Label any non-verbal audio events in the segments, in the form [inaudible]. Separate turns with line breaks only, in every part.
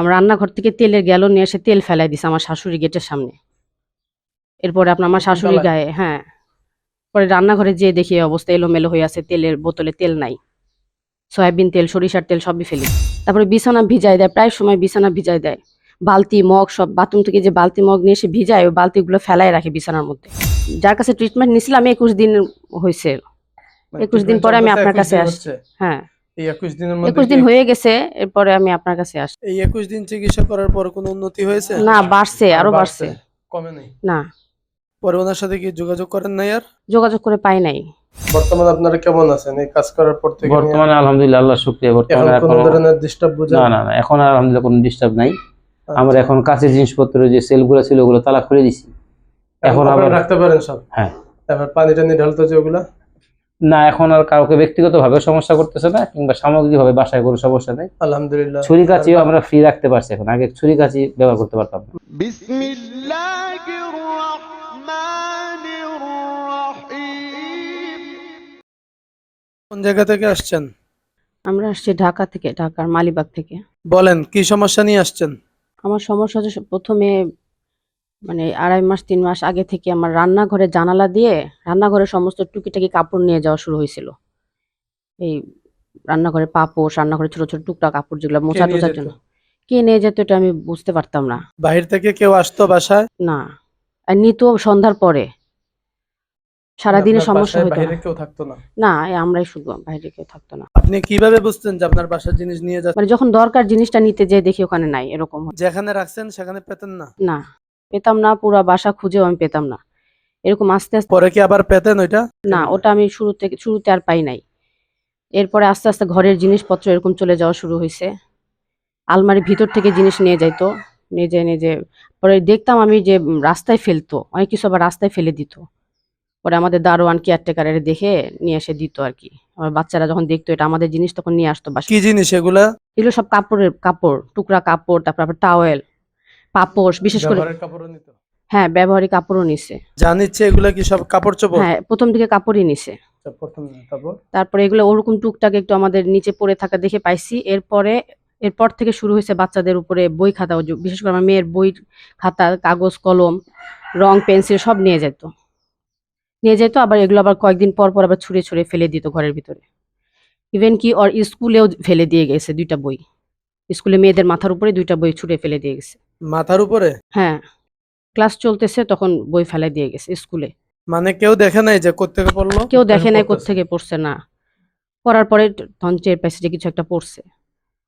আমার রান্নাঘর থেকে তেলের গ্যালন নিয়ে এসে তেল ফেলাই দিছে আমার শাশুড়ি গেটের সামনে। এরপরে আপনার আমার শাশুড়ি গায়ে হ্যাঁ। পরে রান্নাঘরে যেয়ে দেখি অবস্থা এলোমেলো হয়ে আছে তেলের বোতলে তেল নাই। সয়াবিন তেল সরিষার তেল সবই ফেলি। তারপরে বিছানা ভিজাই দেয় প্রায় সময় বিছানা ভিজাই দেয়। বালতি মগ সব বাথরুম থেকে যে বালতি মগ নিয়ে এসে ভিজায় ওই বালতিগুলো ফেলাই রাখে বিছানার মধ্যে। যার কাছে ট্রিটমেন্ট নিছিলাম একুশ দিন হয়েছে একুশ দিন পরে আমি আপনার কাছে আসছি। হ্যাঁ।
এই একুশ দিনের মধ্যে
একুশ দিন হয়ে গেছে এরপরে আমি আপনার কাছে আসি
এই একুশ দিন চিকিৎসা করার পর কোনো উন্নতি হয়েছে?
না বাড়ছে আরও বাড়ছে?
কমে নেই?
না।
পরে ওনার সাথে কি যোগাযোগ করেন নাই আর?
যোগাযোগ করে পাই নাই।
বর্তমানে আপনারা কেমন আছেন? এই কাজ করার পর থেকে
বর্তমানে আলহামদুলিল্লাহ আল্লাহ শুক্রিয়া।
এখন
বর্তমানে
কোনো ধরনের ডিস্টার্ব বুঝেন?
না না না এখন আলহামদুলিল্লাহ কোনো ডিস্টার্ব নাই।
আচ্ছা।
আমরা এখন কাছের জিনিসপত্র যে সেলগুলো ছিল ওগুলো তালা খুলে দিছি। এখন আবার
রাখতে পারেন সব?
হ্যাঁ।
তারপর পানি টানি ঢালতে যে ওগুলা?
না এখন আর কাউকে ব্যক্তিগতভাবে সমস্যা করতেছে না কিংবা সামগ্রিকভাবে বাসায় কোনো সমস্যা নেই।
আলহামদুলিল্লাহ।
ছুরি কাচিও আমরা ফ্রি রাখতে পারছি এখন আগে ছুরি কাচি ব্যবহার করতে পারতাম।
কোন জায়গা থেকে আসছেন?
আমরা আসছি ঢাকা থেকে ঢাকার মালিবাগ থেকে।
বলেন কি সমস্যা নিয়ে আসছেন?
আমার সমস্যা হচ্ছে প্রথমে মানে আড়াই মাস তিন মাস আগে থেকে আমার রান্নাঘরে জানালা দিয়ে রান্নাঘরের সমস্ত টুকিটাকি কাপড় নিয়ে যাওয়া শুরু হয়েছিল। এই রান্নাঘরে পাপোশ রান্নাঘরে ছোট ছোট টুকটা কাপড় যেগুলো মোছা টোচার জন্য। কে নিয়ে যেত এটা আমি বুঝতে পারতাম না।
বাহির থেকে কেউ আসতো বাসায়?
না। আর নিত সন্ধ্যার পরে। সারাদিনে
আপনার
সমস্যা হতো
কেউ থাকতো না?
না আমরাই শুধু বাইরে কেউ থাকতো না।
আপনি কীভাবে বুঝতেন যে আপনার বাসার জিনিস নিয়ে যাচ্ছে?
মানে যখন দরকার জিনিসটা নিতে যেয়ে দেখি ওখানে নাই এরকম
যেখানে রাখছেন সেখানে পেতেন না?
না। পেতাম না পুরা বাসা খুঁজেও আমি পেতাম না। এরকম আস্তে আস্তে
পরে কি আবার পেতেন ওইটা?
না ওটা আমি শুরু থেকে শুরুতে আর পাই নাই। এরপরে আস্তে আস্তে ঘরের জিনিসপত্র এরকম চলে যাওয়া শুরু হয়েছে আলমারির ভিতর থেকে জিনিস নিয়ে যাইতো নিয়ে যায় পরে দেখতাম আমি যে রাস্তায় ফেলতো অনেক কিছু আবার রাস্তায় ফেলে দিত। পরে আমাদের দারোয়ান কেয়ারটেকারের দেখে নিয়ে এসে দিত আর কি। আমার বাচ্চারা যখন দেখতো এটা আমাদের জিনিস তখন নিয়ে আসতো বাসা
কি জিনিস এগুলা?
এগুলো সব কাপড়ের কাপড় টুকরা কাপড় তারপর আবার টাওয়েল পাপোশ বিশেষ করে
ব্যবহারের কাপড়ও নিত।
হ্যাঁ ব্যবহারিক কাপড়ও নিছে।
যা নিচ্ছে এগুলা কি সব কাপড় চোপড়?
হ্যাঁ প্রথম দিকে কাপড়ই নিছে।
আচ্ছা, প্রথম না, তারপর
তারপরে এগুলো ওরকম টুকটাক একটু আমাদের নিচে পড়ে থাকা দেখে পাইছি। এরপরে এরপর থেকে শুরু হয়েছে বাচ্চাদের উপরে বই খাতা বিশেষ করে আমার মেয়ের বই খাতা কাগজ কলম রং পেন্সিল সব নিয়ে যেত। নিয়ে যেত আবার এগুলো আবার কয়েকদিন পর পর আবার ছুঁড়ে ছুঁড়ে ফেলে দিত ঘরের ভিতরে। ইভেন কি ওর স্কুলেও ফেলে দিয়ে গেছে দুইটা বই। স্কুলে মেয়েদের মাথার উপরে দুইটা বই ছুঁড়ে ফেলে দিয়ে গেছে।
মাথার উপরে?
হ্যাঁ। ক্লাস চলতেছে তখন বই ফেলে দিয়ে গেছে স্কুলে।
মানে কেউ দেখে নাই যে কোত্থেকে পড়ল?
কেউ দেখে নাই। কোত্থেকে পড়ছে না। পড়ার পরে তখন টের পাইছে যে কিছু একটা পড়ছে।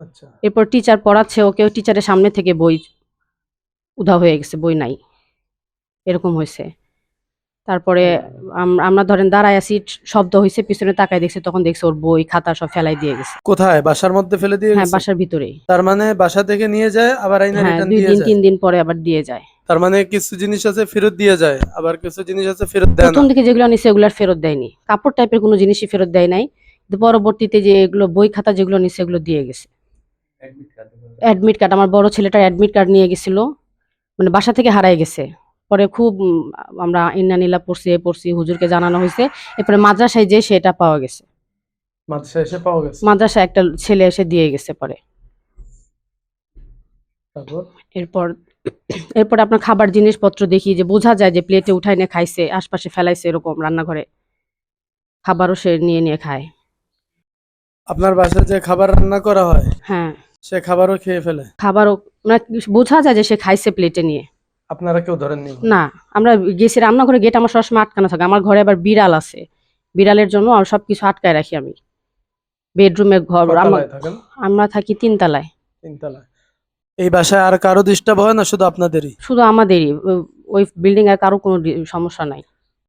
আচ্ছা।
এরপর টিচার পড়াচ্ছে ওকেও টিচারের সামনে থেকে বই উধা হয়ে গেছে বই নাই। এরকম হয়েছে। তারপরে আমরা ধরেন দাঁড়ায় আছি শব্দ হয়েছে পিছনে তাকায় দেখছে তখন দেখছে ওর বই খাতা সব ফেলাই দিয়ে গেছে।
কোথায়? বাসার মধ্যে ফেলে দিয়ে
হ্যাঁ বাসার ভিতরেই।
তার মানে বাসা থেকে নিয়ে যায় আবার আইনা
হ্যাঁ
রিটার্ন
দুই
দিয়ে
দিন
যায়?
তিন দিন পরে আবার দিয়ে যায়।
তার মানে কিছু জিনিস আছে ফেরত দিয়ে যায় আবার কিছু জিনিস আছে ফেরত দেয় না।
প্রথম দিকে যেগুলো নিছে ওগুলো আর ফেরত দেয়নি। কাপড় টাইপের কোনো জিনিসই ফেরত দেয় নাই। কিন্তু পরবর্তীতে যে এগুলো বই খাতা যেগুলো নিছে এগুলো দিয়ে গেছে। অ্যাডমিট কার্ড আমার বড় ছেলেটার অ্যাডমিট কার্ড নিয়ে গেছিল। মানে বাসা থেকে হারাই গেছে। পরে খুব আমরা ইন্নানিলা পড়ছি এ পড়ছি হুজুরকে জানানো হয়েছে। এরপরে মাদ্রাসায় যে সেটা পাওয়া গেছে।
মাদ্রাসা এসে পাওয়া গেছে?
মাদ্রাসায় একটা ছেলে এসে দিয়ে গেছে পরে। এরপর এরপর আপনার খাবার জিনিসপত্র দেখি যে বোঝা যায় যে প্লেটে উঠাই নিয়ে খাইছে আশপাশে ফেলাইছে এরকম রান্নাঘরে। খাবারও সে নিয়ে নিয়ে খায়।
আপনার বাসায় যে খাবার রান্না করা হয়
হ্যাঁ।
সে খাবারও খেয়ে ফেলে?
খাবারও মানে বোঝা যায় যে সে খাইছে প্লেটে নিয়ে।
আপনারা কেউ ধরেননি?
না আমরা গেছি রান্নাঘরে গেট আমার সবসময় আটকানো থাকে। আমার ঘরে আবার বিড়াল আছে। বিড়ালের জন্য আর সবকিছু আটকায় রাখি আমি। বেডরুমে ঘর আমার- থাকি তিনতলায়।
তিনতলায়। এই বাসায় আর কারও ডিস্টার্ব হয় না শুধু আপনাদেরই?
শুধু আমাদেরই। ওই বিল্ডিং এর কারও কোনো সমস্যা নাই।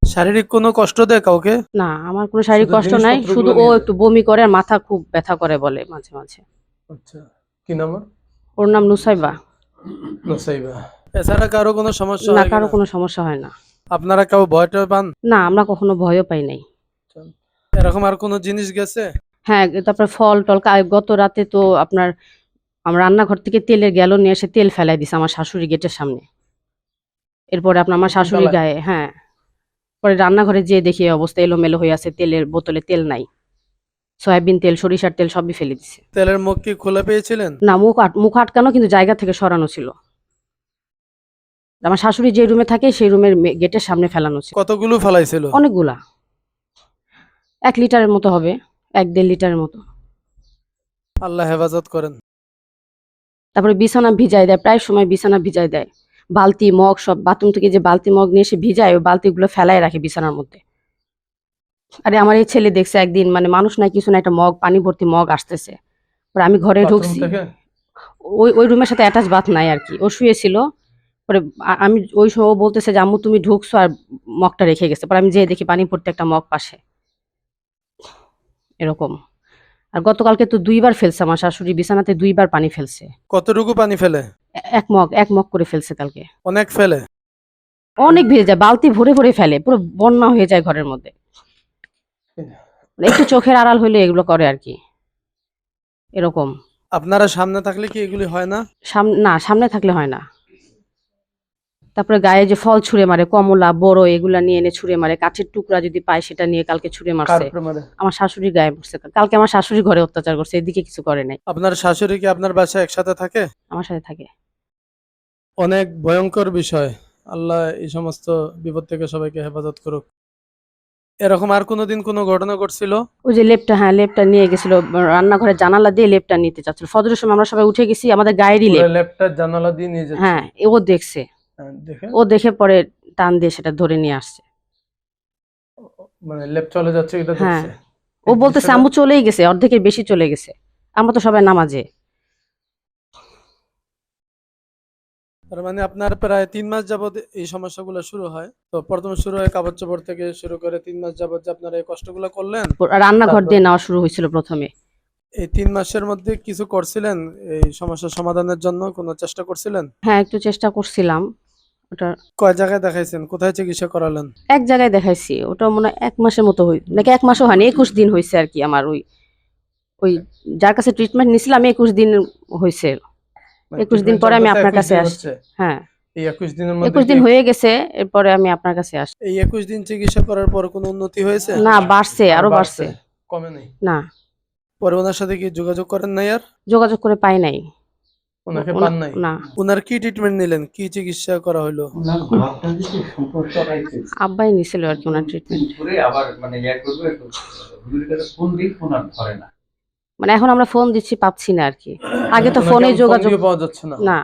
শারীরিক কোনো কষ্ট দেয় কাউকে?
না আমার কোনো শারীরিক কষ্ট নাই। শুধু ও একটু বমি করে আর মাথা খুব ব্যথা করে বলে মাঝে মাঝে।
আচ্ছা কি নাম ওর?
ওর নাম নুসাইবা।
নসাইবা। এছাড়া কারও কোনো সমস্যা
না
হয়
কারও
কিনা?
কোনো সমস্যা হয় না।
আপনারা কেউ ভয় টয় পান?
না আমরা কখনো ভয়ও পাই নাই।
এরকম আর কোনো জিনিস গেছে?
হ্যাঁ তারপর ফল টল কা- গত রাতে তো আপনার আমার রান্নাঘর থেকে তেলের গ্যালন নিয়ে এসে তেল ফেলাই দিছে আমার শাশুড়ি গেটের সামনে। এরপরে আপনার আমার শাশুড়ি? গায়ে হ্যাঁ। পরে রান্নাঘরে যেয়ে দেখি এই অবস্থা এলোমেলো হয়ে আছে তেলের বোতলে তেল নাই। সয়াবিন তেল সরিষার তেল সবই ফেলে দিছে।
তেলের মুখ কি খোলা পেয়েছিলেন?
না মুখ আট মুখ আটকানো কিন্তু জায়গা থেকে সরানো ছিল। আমার শাশুড়ি যে রুমে থাকে সেই রুমের গেটের সামনে ফেলানো ছিল।
কতগুলো ফালাইছিল?
অনেকগুলা। এক লিটারের মতো হবে এক দেড় লিটারের মতো।
আল্লাহ হেফাজত করেন।
তারপরে বিছানা ভিজাই দেয় প্রায় সময় বিছানা ভিজাই দেয়। বালতি মগ সব বাথরুম থেকে যে বালতি মগ নিয়ে এসে ভিজায় ওই বালতিগুলো ফেলায় রাখে বিছানার মধ্যে। আরে আমার এই ছেলে দেখছে একদিন মানে মানুষ নাই কিছু না একটা মগ পানি ভর্তি মগ আসতেছে। আমি ঘরে ঢুকছি। ওই ওই রুমের সাথে অ্যাটাচ বাথ নাই আর কি। ও শুয়েছিল পরে আমি ওই সময় ও বলতেছে যে আম্মু তুমি ঢুকছো আর মগটা রেখে গেছে। পরে আমি যেয়ে দেখি পানি পড়তে একটা মগ পাশে। এরকম। আর গতকালকে তো দুইবার ফেলছে আমার শাশুড়ি বিছানাতে দুইবার পানি ফেলছে।
কতটুকু পানি ফেলে?
এক মগ এক মগ করে ফেলছে কালকে।
অনেক ফেলে?
অনেক ভিড়ে যায় বালতি ভরে ভরে ফেলে পুরো বন্যা হয়ে যায় ঘরের মধ্যে। মানে একটু চোখের আড়াল হইলে এগুলো করে আর কি। এরকম।
আপনারা সামনে থাকলে কি এগুলি হয় না?
সামনে না সামনে থাকলে হয় না। তারপরে গায়ে যে ফল ছুঁড়ে মারে কমলা বড় এগুলা নিয়ে এনে ছুঁড়ে মারে কাঠের টুকরা যদি পায় সেটা নিয়ে কালকে ছুঁড়ে মারছে। আমার শাশুড়ি গায়ে মারছে কালকে আমার শাশুড়ি ঘরে অত্যাচার করছে এদিকে কিছু করে নাই।
আপনার শাশুড়ি কি আপনার বাসায় একসাথে থাকে?
আমার সাথে থাকে।
অনেক ভয়ঙ্কর বিষয়। আল্লাহ এই সমস্ত বিপদ থেকে সবাইকে হেফাজত করুক। এরকম আর কোনোদিন কোনো ঘটনা ঘটছিল?
ওই যে লেপটা হ্যাঁ লেপটা নিয়ে গেছিল। রান্নাঘরে জানালা দিয়ে লেপটা নিতে চাচ্ছিল। ফজরের সময় আমরা সবাই উঠে গেছি আমাদের গায়েরই লেপ।
ল্যাপটপ জানালা দিয়ে নিয়ে যাচ্ছে।
হ্যাঁ এ ও দেখছে।
দেখে
ও দেখে পরে টান দিয়ে সেটা ধরে নিয়ে আসছে।
মানে ল্যাপ চলে যাচ্ছে এটা
হ্যাঁ। ও বলতেছে আম্মু চলেই গেছে অর্ধেকের বেশি চলে গেছে। আমরা তো সবাই নামাজে।
তার মানে আপনার প্রায় তিন মাস যাবত এই সমস্যাগুলো শুরু হয়। তো প্রথম শুরু হয় কাপড় চোপড় থেকে শুরু করে তিন মাস যাবত যে আপনারা এই কষ্টগুলো করলেন
রান্নাঘর দিয়ে নেওয়া শুরু হয়েছিল প্রথমে।
এই তিন মাসের মধ্যে কিছু করছিলেন? এই সমস্যার সমাধানের জন্য কোনো চেষ্টা করছিলেন?
হ্যাঁ একটু চেষ্টা করছিলাম। ওটা
কয় জায়গায় দেখাইছেন? কোথায় চিকিৎসা করালেন?
এক জায়গায় দেখাইছি। ওটা মনে হয় এক মাসের মতো হই নাকি এক মাসও হয়নি একুশ দিন হয়েছে আর কি আমার ওই ওই যার কাছে ট্রিটমেন্ট নিছিলাম একুশ দিন হয়েছে
মানে
21 দিন পরে আমি আপনার কাছে আসছি। হ্যাঁ।
এই একুশ দিনের মধ্যে
একুশ দিন হয়ে গেছে এরপরে আমি আপনার কাছে আসি
এই একুশ দিন চিকিৎসা করার পর কোনো উন্নতি হয়েছে?
না বাড়ছে আরও বাড়ছে।
কমে নেই?
না।
পরে ওনার সাথে কি যোগাযোগ করেন নাই আর?
যোগাযোগ করে পাই নাই।
ওনাকে পান নাই।
না।
ওনার কি ট্রিটমেন্ট নিলেন? কি চিকিৎসা করা হলো
আব্বাই নিছিল আর কি ওনার ট্রিটমেন্ট
করে আবার মানে ইয়া করবে ফোন দিই ফোন আর ধরে না।
মানে এখন আমরা ফোন দিচ্ছি পাচ্ছি না আর কি। আগে তো ফোনে যোগাযোগ
পাওয়া যাচ্ছে না।
না।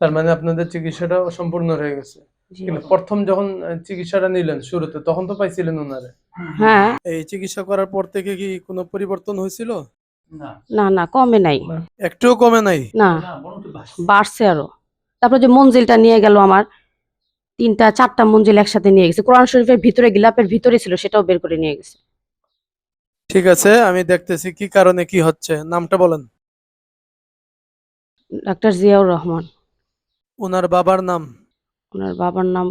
তার মানে আপনাদের চিকিৎসাটা সম্পূর্ণ হয়ে গেছে। কিন্তু প্রথম যখন চিকিৎসাটা নিলেন শুরুতে তখন তো পাইছিলেন ওনারে।
হ্যাঁ।
এই চিকিৎসা করার পর থেকে কি কোনো পরিবর্তন হয়েছিল?
না।
না কমে নাই।
একটুও কমে নাই?
না। বাড়ছে। আরও। তারপর যে মঞ্জিলটা নিয়ে গেল আমার তিনটা চারটা মঞ্জিল একসাথে নিয়ে গেছে। কোরআন শরীফের ভিতরে গিলাপের ভিতরে ছিল সেটাও বের করে নিয়ে গেছে।
ঠিক আছে আমি দেখতেছি কি কারণে কি হচ্ছে। নামটা বলেন।
ডাক্তার জিয়াউর রহমান।
ওনার বাবার নাম?
ওনার বাবার নাম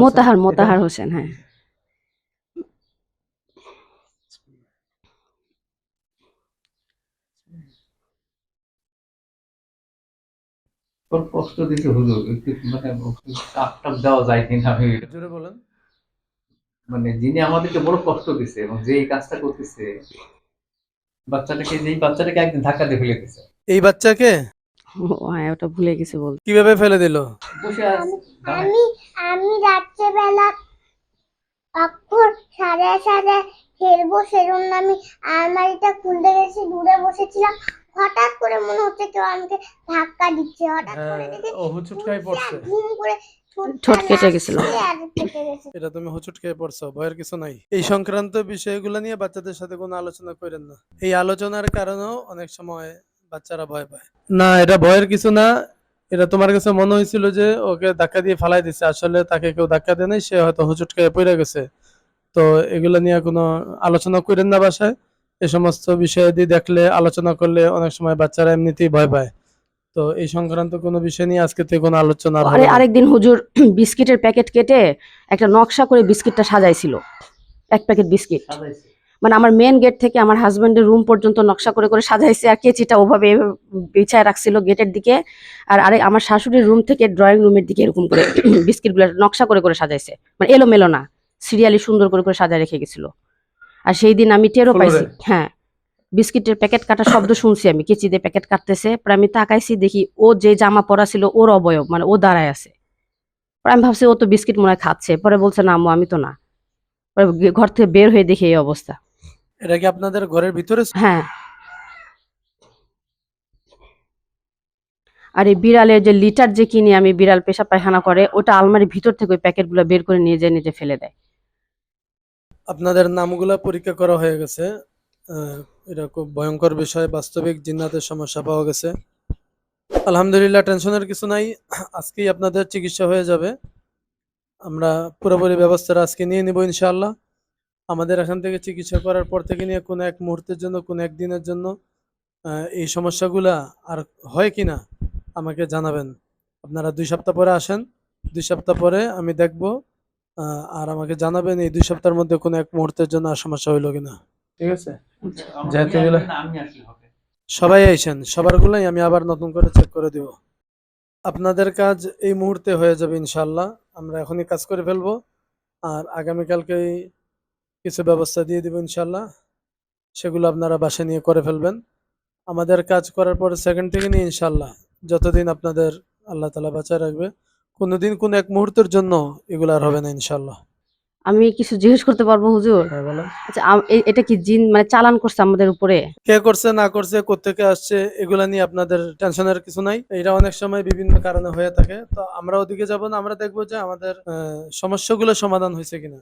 মোতাহার।
মোতাহার হোসেন হ্যাঁ।
তোর কষ্ট হুজুর। মানে টাপ দেওয়া যায় কিনা আমি
জোরে বলেন।
মানে যিনি আমাদেরকে বড় কষ্ট দিছে এবং যে এই কাজটা করতেছে বাচ্চাটাকে যেই বাচ্চাটাকে একদিন ধাক্কা দিয়ে ফেলে দিছে।
এই বাচ্চাকে?
হ্যাঁ ওটা ভুলে গেছি বলতে।
কীভাবে ফেলে দিল?
বসে
আমি আমি রাত্রেবেলা অক্ষর সাড়ে সাড়ে খেলব সেজন্য আমি আলমারিটা খুলতে গেছি দূরে বসেছিলাম। হঠাৎ করে মনে হচ্ছে কেউ আমাকে ধাক্কা দিচ্ছে হঠাৎ করে দেখি
হ্যাঁ, ও হুচুট খাই পড়ছে।
ঘুম করে
ঠোঁট কেটে গেছিল।
এটা তুমি হুচুট খেয়ে পড়ছো ভয়ের কিছু নাই। এই সংক্রান্ত বিষয়গুলো নিয়ে বাচ্চাদের সাথে কোনো আলোচনা করেন না। এই আলোচনার কারণেও অনেক সময় বাচ্চারা ভয় পায়। না এটা ভয়ের কিছু না। এটা তোমার কাছে মনে হয়েছিল যে ওকে ধাক্কা দিয়ে ফালাই দিছে আসলে তাকে কেউ ধাক্কা দেয় নাই সে হয়তো হুচুট খেয়ে পড়ে গেছে। তো এগুলো নিয়ে কোনো আলোচনা করেন না বাসায়। এই সমস্ত বিষয় দিয়ে দেখলে আলোচনা করলে অনেক সময় বাচ্চারা এমনিতেই ভয় পায়। তো এই সংক্রান্ত কোনো বিষয় নিয়ে আজকে থেকে কোনো আলোচনা আরে
আরেকদিন হুজুর [clears throat] বিস্কিটের প্যাকেট কেটে একটা নকশা করে বিস্কিটটা সাজাইছিল। এক প্যাকেট বিস্কিট। মানে আমার মেন গেট থেকে আমার হাজবেন্ডের রুম পর্যন্ত নকশা করে করে সাজাইছে আর কেচিটা ওভাবে বিছায় রাখছিল গেটের দিকে। আর আরে আমার শাশুড়ির রুম থেকে ড্রয়িং রুমের দিকে এরকম করে [clears throat] বিস্কিটগুলো নকশা করে করে সাজাইছে। মানে এলোমেলো না। সিরিয়ালি সুন্দর করে করে সাজায় রেখে গেছিল। আর সেই দিন আমি টেরও পাইছি। হ্যাঁ বিস্কিটের প্যাকেট কাটার শব্দ শুনছি আমি। কেচি দিয়ে প্যাকেট কাটতেছে পরে আমি তাকাইছি দেখি ও যে জামা পরা ছিল ওর অবয়ব মানে ও দাঁড়ায় আছে। পরে আমি ভাবছি ও তো বিস্কিট মনে খাচ্ছে। পরে বলছে না আম্মু আমি তো না। পরে ঘর থেকে বের হয়ে দেখি এই অবস্থা।
এটা কি আপনাদের ঘরের ভিতরে
হ্যাঁ। আর এই বিড়ালের যে লিটার যে কিনে আমি বিড়াল পেশা পায়খানা করে ওটা আলমারির ভিতর থেকে ওই প্যাকেটগুলো বের করে নিয়ে যায় নিজে ফেলে দেয়।
আপনাদের নামগুলা পরীক্ষা করা হয়ে গেছে। এটা খুব ভয়ঙ্কর বিষয়, বাস্তবিক জিন্নাতের সমস্যা পাওয়া গেছে। আলহামদুলিল্লাহ, টেনশনের কিছু নাই। আজকেই আপনাদের চিকিৎসা হয়ে যাবে। আমরা পুরোপুরি ব্যবস্থাটা আজকে নিয়ে নিব ইনশাআল্লাহ। আমাদের এখান থেকে চিকিৎসা করার পর থেকে নিয়ে কোনো এক মুহূর্তের জন্য, কোনো একদিনের জন্য এই সমস্যাগুলা আর হয় কিনা আমাকে জানাবেন। আপনারা দুই সপ্তাহ পরে আসেন। দুই সপ্তাহ পরে আমি দেখব। আর আমাকে জানাবেন এই দুই সপ্তাহের মধ্যে কোনো এক মুহূর্তের জন্য আর সমস্যা হইল কিনা। ঠিক আছে? সবাই আইসেন, সবারগুলোই আমি আবার নতুন করে চেক করে দিব। আপনাদের কাজ এই মুহূর্তে হয়ে যাবে ইনশাল্লাহ আমরা এখনই কাজ করে ফেলব। আর আগামীকালকেই কিছু ব্যবস্থা দিয়ে দিব ইনশাল্লাহ সেগুলো আপনারা বাসা নিয়ে করে ফেলবেন। আমাদের কাজ করার পরে সেকেন্ড থেকে নিয়ে ইনশাল্লাহ যতদিন আপনাদের আল্লাহ তালা বাঁচায় রাখবে। কোনোদিন কোন এক মুহূর্তের জন্য এগুলো আর হবে না ইনশাল্লাহ
আমি কিছু জিজ্ঞেস করতে পারব হুজুর?
হ্যাঁ
আচ্ছা আম- এ- এটা কি জিন মানে চালান করছে আমাদের উপরে?
কে করছে না করছে কোত্থেকে আসছে এগুলা নিয়ে আপনাদের টেনশনের কিছু নাই। এটা অনেক সময় বিভিন্ন কারণে হয়ে থাকে। তো আমরা ওদিকে যাব না আমরা দেখব যে আমাদের আহ, সমস্যাগুলো সমাধান হয়েছে কিনা।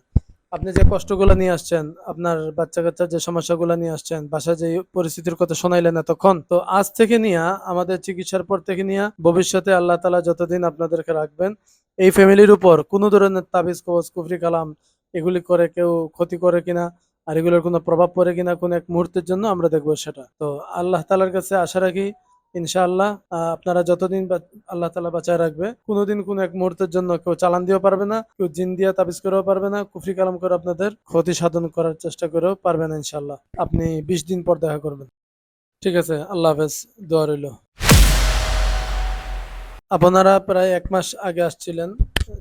আপনি যে কষ্টগুলো নিয়ে আসছেন, আপনার বাচ্চা কাচ্চার যে সমস্যাগুলো নিয়ে আসছেন বাসায় যে পরিস্থিতির কথা শোনাইলেন এতক্ষণ, তো আজ থেকে নিয়ে, আমাদের চিকিৎসার পর থেকে নিয়ে, ভবিষ্যতে আল্লাহ তালা যতদিন আপনাদেরকে রাখবেন, এই ফ্যামিলির উপর কোনো ধরনের তাবিজ, কবজ, কুফরি, কালাম এগুলি করে কেউ ক্ষতি করে কিনা, আর এগুলোর কোনো প্রভাব পড়ে কিনা, কোনো এক মুহূর্তের জন্য আমরা দেখব সেটা। তো আল্লাহ তালার কাছে আশা রাখি ইনশাআল্লাহ আপনারা যতদিন আল্লাহ তালা বাঁচায় রাখবে কোনোদিন কোন এক মুহূর্তের জন্য কেউ চালান দিয়েও পারবে না কেউ জিন দিয়ে তাবিজ করেও পারবে না কুফরি কালাম করে আপনাদের ক্ষতি সাধন করার চেষ্টা করেও পারবে না ইনশাআল্লাহ। আপনি বিশ দিন পর দেখা করবেন। ঠিক আছে আল্লাহ হাফেজ দোয়া রইল। আপনারা প্রায় এক মাস আগে আসছিলেন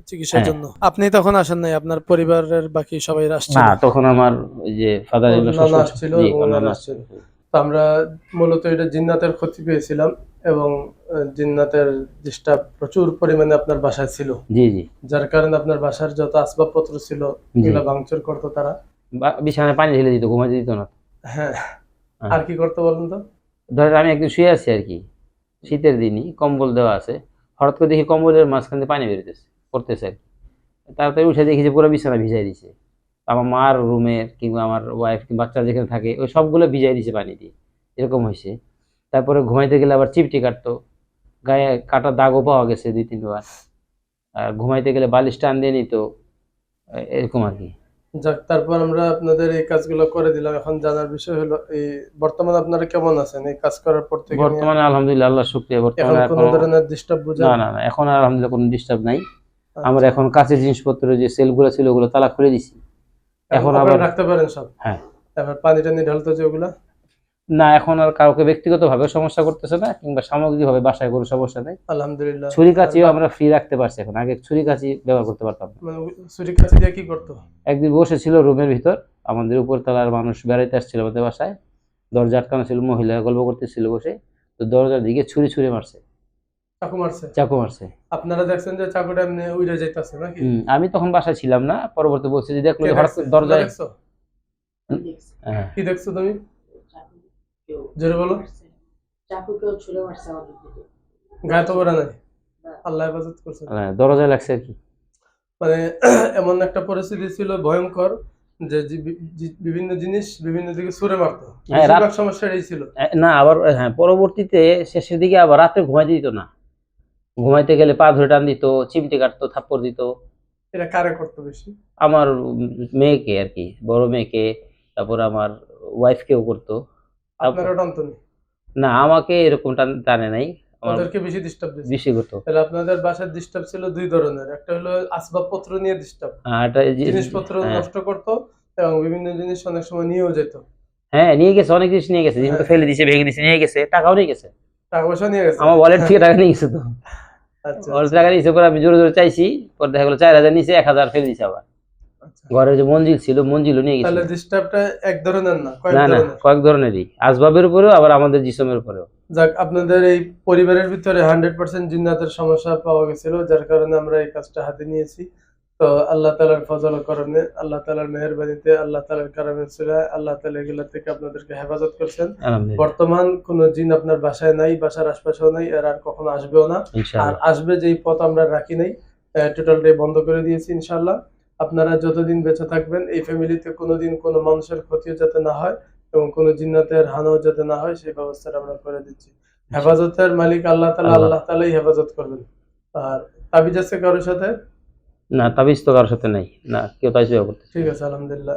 চিকিৎসার
হ্যাঁ।
জন্য। আপনি তখন আসেন নাই আপনার পরিবারের বাকি সবাই আসছিল।
না তখন আমার যে ফাদার
আসছিল আসছিল। আমরা মূলত এটা জিন্নাতের ক্ষতি পেয়েছিলাম এবং জিন্নাতের ডিস্টার্ব প্রচুর পরিমাণে আপনার বাসায় ছিল।
জি জি।
যার কারণে আপনার বাসার যত আসবাবপত্র ছিল এগুলো ভাঙচুর করতো তারা।
বিছানায় পানি ঢেলে দিত ঘুমাইতে দিত না।
হ্যাঁ।
হ্যাঁ।
আর কি করতে বলুন তো?
ধরেন আমি একদিন শুয়ে আছি আর কি শীতের দিনই কম্বল দেওয়া আছে। হঠাৎ করে দেখি কম্বলের মাঝখান দিয়ে পানি বেরোতেছে পড়তেছে আর কি। তাড়াতাড়ি উঠে দেখি যে পুরো বিছানা ভিজাই দিছে। আমার মার রুমের কিংবা আমার ওয়াইফ কিংবা বাচ্চা যেখানে থাকে ওই সবগুলো ভিজাই দিছে পানি দিয়ে। এরকম হয়েছে। তারপরে ঘুমাইতে গেলে আবার চিপটি কাটতো। গায়ে কাটা দাগও পাওয়া গেছে দুই তিনবার। আর ঘুমাইতে গেলে বালিশ টান দিয়ে নিত। এরকম আর কি।
যাক তারপর আমরা আপনাদের এই কাজগুলো করে দিলাম। এখন জানার বিষয় হলো এই বর্তমানে আপনারা কেমন আছেন? এই কাজ করার পর থেকে
বর্তমানে আলহামদুলিল্লাহ আল্লাহ শুক্রিয়া।
এখন
বর্তমানে
কোনো ধরনের ডিস্টার্ব বুঝেন
না না না এখন আলহামদুলিল্লাহ কোনো ডিস্টার্ব নাই।
আচ্ছা।
আমার এখন কাছের জিনিসপত্র যে সেলগুলো ছিল ওগুলো তালা খুলে দিছি। এখন আবার
রাখতে পারেন সব?
হ্যাঁ।
তারপর পানি টানি ঢালতো যে ওগুলা?
না এখন আর কাউকে ব্যক্তিগতভাবে সমস্যা করতেছে না কিংবা সামগ্রিকভাবে বাসায় কোনো সমস্যা নেই।
আলহামদুলিল্লাহ।
ছুরি কাচিও আমরা ফ্রি রাখতে পারছি এখন। আগে ছুরি কাচি ব্যবহার করতে পারতাম
মানে ছুরি কাছে দিয়ে কি করতো?
একদিন বসেছিল রুমের ভিতর আমাদের উপরতলার মানুষ বেড়াইতে আসছিল আমাদের বাসায়। দরজা আটকানো ছিল মহিলা গল্প করতেছিল বসে। তো দরজার দিকে ছুরি ছুরি মারছে।
চাকু মারছে?
চাকু মারছে।
আপনারা দেখছেন যে চাকুটা এমনি উড়ে যাইতাছে নাকি?
আমি তখন বাসায় ছিলাম না পরবর্তী বলছে যে দেখল হঠাৎ দরজায়
দেখছ?
হ্যাঁ।
কি দেখছ তুমি? জোরে বলো। গায়ে তো করা নাই। আল্লাহ হেফাজত করছে।
হ্যাঁ, দরজায় লাগছে আর কি।
মানে [clears throat] এমন একটা পরিস্থিতি ছিল ভয়ঙ্কর যে বিভিন্ন জিনিস বিভিন্ন দিকে ছুড়ে মারতো।
হ্যাঁ,
সমস্যা এই ছিল।
না আবার হ্যাঁ পরবর্তীতে শেষের দিকে আবার রাতে ঘুমাই দিত না। ঘুমাইতে গেলে পা ধরে টান দিত চিমটি কাটতো থাপ্পড় দিত।
এটা কারে করতো বেশি?
আমার মেয়েকে আর কি বড় মেয়েকে তারপর আমার ওয়াইফকেও করতো।
আপনার
না আমাকে এরকম টানে নাই। আমার
বেশি ডিস্টার্ব
বেশি করতো।
তাহলে আপনাদের বাসার ডিস্টার্ব ছিল দুই ধরনের। একটা হলো আসবাবপত্র নিয়ে ডিস্টার্ব
একটা
জিনিসপত্র
হ্যাঁ।
নষ্ট করতো এবং বিভিন্ন জিনিস অনেক সময় নিয়েও যেত।
হ্যাঁ নিয়ে গেছে অনেক জিনিস নিয়ে গেছে। জিনিস
হ্যাঁ।
ফেলে দিছে ভেঙে নিয়ে গেছে টাকাও নিয়ে গেছে।
টাকা পয়সা নিয়ে গেছে।
আমার ওয়ালেট থেকে টাকা নিয়ে গেছে তো।
আচ্ছা
টাকা নিয়েছে পরে আমি জোরে জোরে চাইছি পরে দেখা গেলো চার হাজার নিচে এক হাজার ফেলে দিছে আবার।
আচ্ছা।
ঘরে যে মঞ্জিল ছিল মঞ্জিলও নিয়ে গেছিল।
তাহলে ডিস্টার্বটা এক ধরনের না
না না কয়েক ধরনেরই। আসবাবের উপরেও আবার আমাদের জিসমের উপরেও।
যাক আপনাদের এই পরিবারের ভিতরে হান্ড্রেড পার্সেন্ট জিন্নাতের সমস্যা পাওয়া গেছিল যার কারণে আমরা এই কাজটা হাতে নিয়েছি। তো আল্লাহ তালার ফজল করণে আল্লাহ তালার মেহরবানিতে আল্লাহ তালার কারণে আল্লাহ তালা এগুলা থেকে আপনাদেরকে হেফাজত করছেন। বর্তমান কোন জিন আপনার বাসায় নাই বাসার আশপাশেও নাই এর আর কখনো আসবেও না। আর আসবে যেই পথ আমরা রাখি নাই টোটালটাই বন্ধ করে দিয়েছি ইনশাল্লাহ আপনারা যতদিন বেঁচে থাকবেন এই ফ্যামিলিতে কোনোদিন কোনো মানুষের ক্ষতিও যাতে না হয় এবং কোনো জিন্নাতের হানাও যাতে না হয় সেই ব্যবস্থাটা আমরা করে দিচ্ছি। হেফাজতের মালিক আল্লাহ তালা
আল্লাহ।
আল্লাহ তালাই হেফাজত করবেন। আর তাবিজ আছে কারোর সাথে?
না তাবিজ তো কারোর সাথে নাই। না কেউ তাই করতে
ঠিক আছে আলহামদুলিল্লাহ।